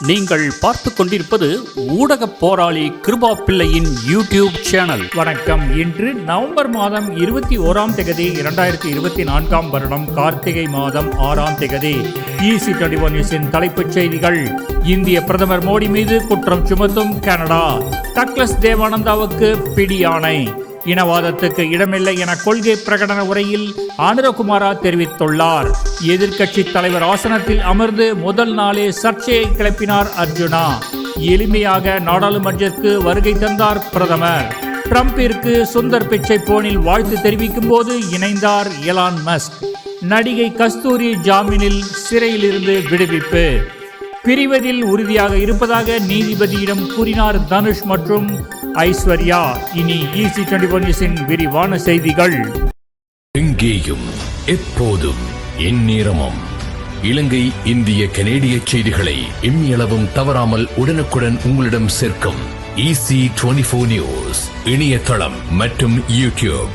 நீங்கள் பார்த்து கொண்டிருப்பது ஊடக போராளி கிருபா பிள்ளையின் யூடியூப் சேனல். வணக்கம். இன்று நவம்பர் மாதம் இருபத்தி ஓராம் தேதி இரண்டாயிரத்தி இருபத்தி நான்காம் வருடம் கார்த்திகை மாதம் ஆறாம் திகதி ஈசி டுவெண்டி ஒன் நியூஸின் தலைப்புச் செய்திகள். இந்திய பிரதமர் மோடி மீது குற்றம் சுமத்தும் கனடா. டக்ளஸ் தேவானந்தாவுக்கு பிடியானை இனவாதத்துக்கு இடமில்லை என கொள்கை பிரகடன உரையில் ஆனந்தகுமாரா தெரிவித்துள்ளார். எதிர்க்கட்சி தலைவர் ஆசனத்தில் அமர்ந்து முதல் நாளே சர்ச்சையை கிளப்பினார் அர்ஜுனா. எளிமையாக நாடாளுமன்றத்திற்கு வருகை தந்தார் பிரதமர். ட்ரம்பிற்கு சுந்தர் பிச்சை போனில் வாழ்த்து தெரிவிக்கும் போது இணைந்தார் எலான் மஸ்க். நடிகை கஸ்தூரி ஜாமீனில் சிறையிலிருந்து விடுவிப்பு. பிரிவதில் உறுதியாக இருப்பதாக நீதிபதியிடம் கூறினார் தனுஷ் மற்றும் ஐஸ்வர்யா இனி ஈசி டுவெண்டி ஒன் விரிவான செய்திகள். எங்கேயும் எப்போதும் எந்நேரமும். இலங்கை இந்திய கனேடிய செய்திகளை இம்மியளவும் தவறாமல் உடனுக்குடன் உங்களிடம் சேர்க்கும் ஈசி டுவெண்டி ஃபோர் நியூஸ் இணையதளம் மற்றும் YouTube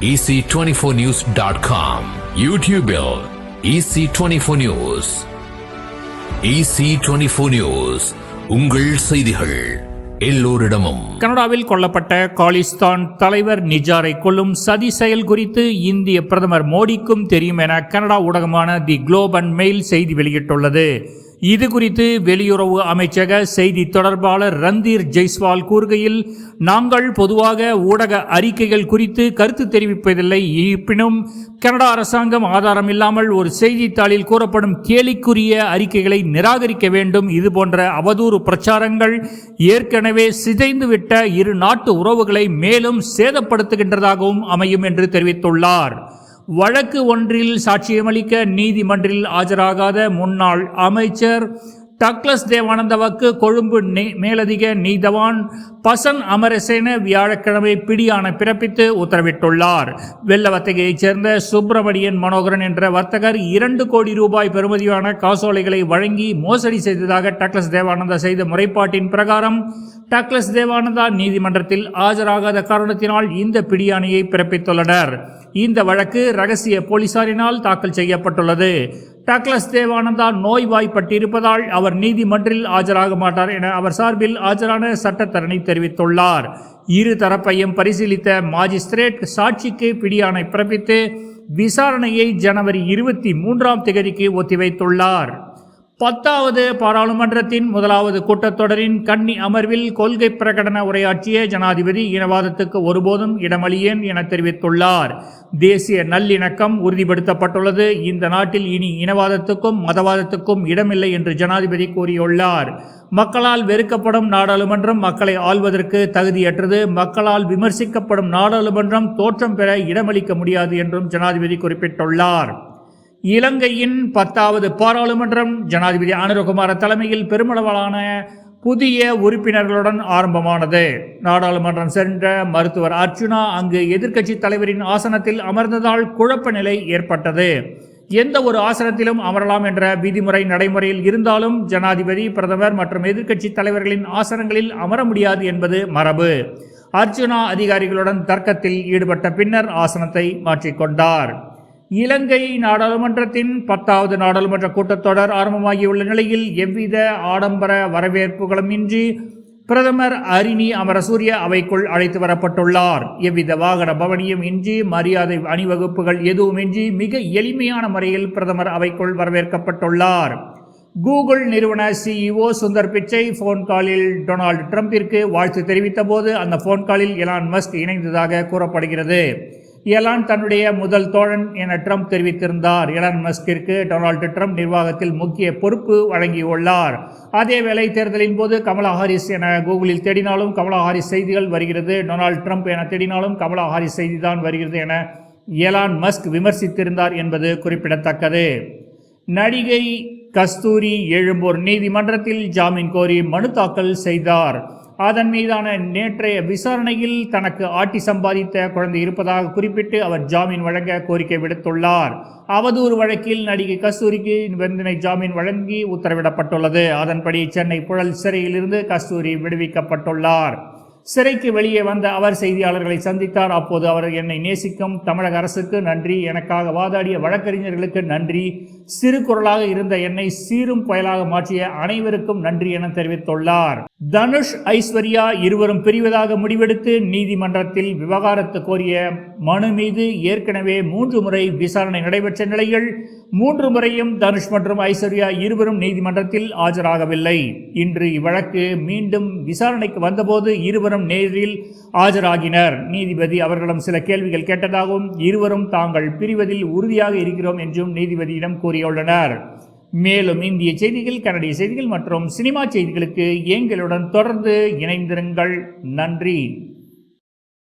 EC twenty four news dot com யூடியூபில் EC twenty four news EC twenty four news உங்கள் செய்திகள் எல்லோரிடமும். கனடாவில் கொல்லப்பட்ட காலிஸ்தான் தலைவர் நிஜாரை கொல்லும் சதி செயல் குறித்து இந்திய பிரதமர் மோடிக்கும் தெரியும் என கனடா ஊடகமான தி குளோப் அண்ட் மெயில் செய்தி வெளியிட்டுள்ளது. இது குறித்து வெளியுறவு அமைச்சக செய்தி தொடர்பாளர் ரந்தீர் ஜெய்ஸ்வால் கூறுகையில் நாங்கள் பொதுவாக ஊடக அறிக்கைகள் குறித்து கருத்து தெரிவிப்பதில்லை. இருப்பினும் கனடா அரசாங்கம் ஆதாரம் இல்லாமல் ஒரு செய்தித்தாளில் கூறப்படும் கேலிக்குரிய அறிக்கைகளை நிராகரிக்க வேண்டும். இதுபோன்ற அவதூறு பிரச்சாரங்கள் ஏற்கனவே சிதைந்துவிட்ட இரு நாட்டு உறவுகளை மேலும் சேதப்படுத்துகின்றதாகவும் அமையும் என்று தெரிவித்துள்ளார். வழக்கு ஒன்றில் சாட்சியமளிக்க நீதிமன்றில் ஆஜராகாத முன்னாள் அமைச்சர் டக்ளஸ் தேவானந்தவாக்கு கொழும்பு நே- மேலதிக நீதவான் பசன் அமரசேன வியாழக்கிழமை பிடியாணை பிறப்பித்து உத்தரவிட்டுள்ளார். வெள்ளவத்தகையைச் சேர்ந்த சுப்பிரமணியன் மனோகரன் என்ற வர்த்தகர் இரண்டு கோடி ரூபாய் பெறுமதியான காசோலைகளை வழங்கி மோசடி செய்ததாக டக்ளஸ் தேவானந்தா செய்த முறைப்பாட்டின் பிரகாரம் டக்ளஸ் தேவானந்தா நீதிமன்றத்தில் ஆஜராகாத காரணத்தினால் இந்த பிடியாணையை பிறப்பித்துள்ளனர். இந்த வழக்கு ரகசிய போலீசாரினால் தாக்கல் செய்யப்பட்டுள்ளது. டக்ளஸ் தேவானந்தா நோய்வாய்ப்பட்டிருப்பதால் அவர் நீதிமன்றில் ஆஜராக மாட்டார் என அவர் சார்பில் ஆஜரான சட்டத்தரணி தெரிவித்துள்ளார். இரு தரப்பையும் பரிசீலித்த மாஜிஸ்திரேட் சாட்சிக்கு பிடியானை பிறப்பித்து விசாரணையை ஜனவரி இருபத்தி மூன்றாம் திகதிக்கு ஒத்திவைத்துள்ளார். பத்தாவது பாராளுமன்றத்தின் முதலாவது கூட்டத்தொடரின் கன்னி அமர்வில் கொள்கை பிரகடன உரையாற்றிய ஜனாதிபதி இனவாதத்துக்கு ஒருபோதும் இடமளியேன் என தெரிவித்துள்ளார். தேசிய நல்லிணக்கம் உறுதிப்படுத்தப்பட்டுள்ளது. இந்த நாட்டில் இனி இனவாதத்துக்கும் மதவாதத்துக்கும் இடமில்லை என்று ஜனாதிபதி கூறியுள்ளார். மக்களால் வெறுக்கப்படும் நாடாளுமன்றம் மக்களை ஆள்வதற்கு தகுதியற்றது. மக்களால் விமர்சிக்கப்படும் நாடாளுமன்றம் தோற்றம் பெற இடமளிக்க முடியாது என்றும் ஜனாதிபதி குறிப்பிட்டுள்ளார். இலங்கையின் பத்தாவது பாராளுமன்றம் ஜனாதிபதி அனுரகுமார தலைமையில் பெருமளவிலான புதிய உறுப்பினர்களுடன் ஆரம்பமானது. நாடாளுமன்றம் சென்ற மருத்துவர் அர்ச்சுனா அங்கு எதிர்க்கட்சி தலைவரின் ஆசனத்தில் அமர்ந்ததால் குழப்ப நிலை ஏற்பட்டது. எந்த ஒரு ஆசனத்திலும் அமரலாம் என்ற விதிமுறை நடைமுறையில் இருந்தாலும் ஜனாதிபதி பிரதமர் மற்றும் எதிர்க்கட்சி தலைவர்களின் ஆசனங்களில் அமர முடியாது என்பது மரபு. அர்ச்சுனா அதிகாரிகளுடன் தர்க்கத்தில் ஈடுபட்ட பின்னர் ஆசனத்தை மாற்றிக்கொண்டார். இலங்கை நாடாளுமன்றத்தின் பத்தாவது நாடாளுமன்ற கூட்டத்தொடர் ஆரம்பமாகியுள்ள நிலையில் எவ்வித ஆடம்பர வரவேற்புகளும் இன்றி பிரதமர் அரிணி அமரசூரிய அவைக்குள் அழைத்து வரப்பட்டுள்ளார். எவ்வித வாகன பவனியும் இன்றி மரியாதை அணிவகுப்புகள் எதுவுமின்றி மிக எளிமையான முறையில் பிரதமர் அவைக்குள் வரவேற்கப்பட்டுள்ளார். கூகுள் நிறுவன சிஇஓ சுந்தர் பிச்சை ஃபோன் காலில் டொனால்டு ட்ரம்பிற்கு வாழ்த்து தெரிவித்த போது அந்த ஃபோன் காலில் எலான் மஸ்க் இணைந்ததாக கூறப்படுகிறது. இயலான் தன்னுடைய முதல் தோழன் என ட்ரம்ப் தெரிவித்திருந்தார். இலான் மஸ்கிற்கு டொனால்டு ட்ரம்ப் நிர்வாகத்தில் முக்கிய பொறுப்பு வழங்கியுள்ளார். அதேவேளை தேர்தலின் போது கமலா ஹாரிஸ் என கூகுளில் தேடினாலும் கமலா ஹாரிஸ் செய்திகள் வருகிறது. டொனால்டு ட்ரம்ப் என தேடினாலும் கமலா ஹாரிஸ் செய்தி தான் வருகிறது என எலான் மஸ்க் விமர்சித்திருந்தார் என்பது குறிப்பிடத்தக்கது. நடிகை கஸ்தூரி எழும்பூர் நீதிமன்றத்தில் ஜாமீன் கோரி மனு தாக்கல் செய்தார். அதன் மீதான நேற்றைய விசாரணையில் தனக்கு ஆட்டி சம்பாதித்த குழந்தை இருப்பதாக குறிப்பிட்டு அவர் ஜாமீன் வழங்க கோரிக்கை விடுத்துள்ளார். அவதூறு வழக்கில் நடிகை கஸ்தூரிக்கு நிபந்தனை ஜாமீன் வழங்கி உத்தரவிடப்பட்டுள்ளது. அதன்படி சென்னை புழல் சிறையிலிருந்து கஸ்தூரி விடுவிக்கப்பட்டுள்ளார். சிறைக்கு வெளியே வந்த அவர் செய்தியாளர்களை சந்தித்தார். அப்போது அவர் என்னை நேசிக்கும் தமிழக அரசுக்கு நன்றி. எனக்காக வாதாடிய வழக்கறிஞர்களுக்கு நன்றி. சிறு குரலாக இருந்த என்னை சீரும் புயலாக மாற்றிய அனைவருக்கும் நன்றி என தெரிவித்துள்ளார். தனுஷ் ஐஸ்வர்யா இருவரும் பிரிவதாக முடிவெடுத்து நீதிமன்றத்தில் விவகாரத்து கோரிய மனு மீது ஏற்கனவே மூன்று முறை விசாரணை நடைபெற்ற நிலையில் மூன்று முறையும் தனுஷ் மற்றும் ஐஸ்வர்யா இருவரும் நீதிமன்றத்தில் ஆஜராகவில்லை. இன்று இவ்வழக்கு மீண்டும் விசாரணைக்கு வந்தபோது இருவரும் நேரில் ஆஜராகினர். நீதிபதி அவர்களிடம் சில கேள்விகள் கேட்டதாகவும் இருவரும் தாங்கள் பிரிவதில் உறுதியாக இருக்கிறோம் என்றும் நீதிபதியிடம் கூறியுள்ளனர். மேலும் இந்திய செய்திகள் கனடிய செய்திகள் மற்றும் சினிமா செய்திகளுக்கு எங்களுடன் தொடர்ந்து இணைந்திருங்கள். நன்றி.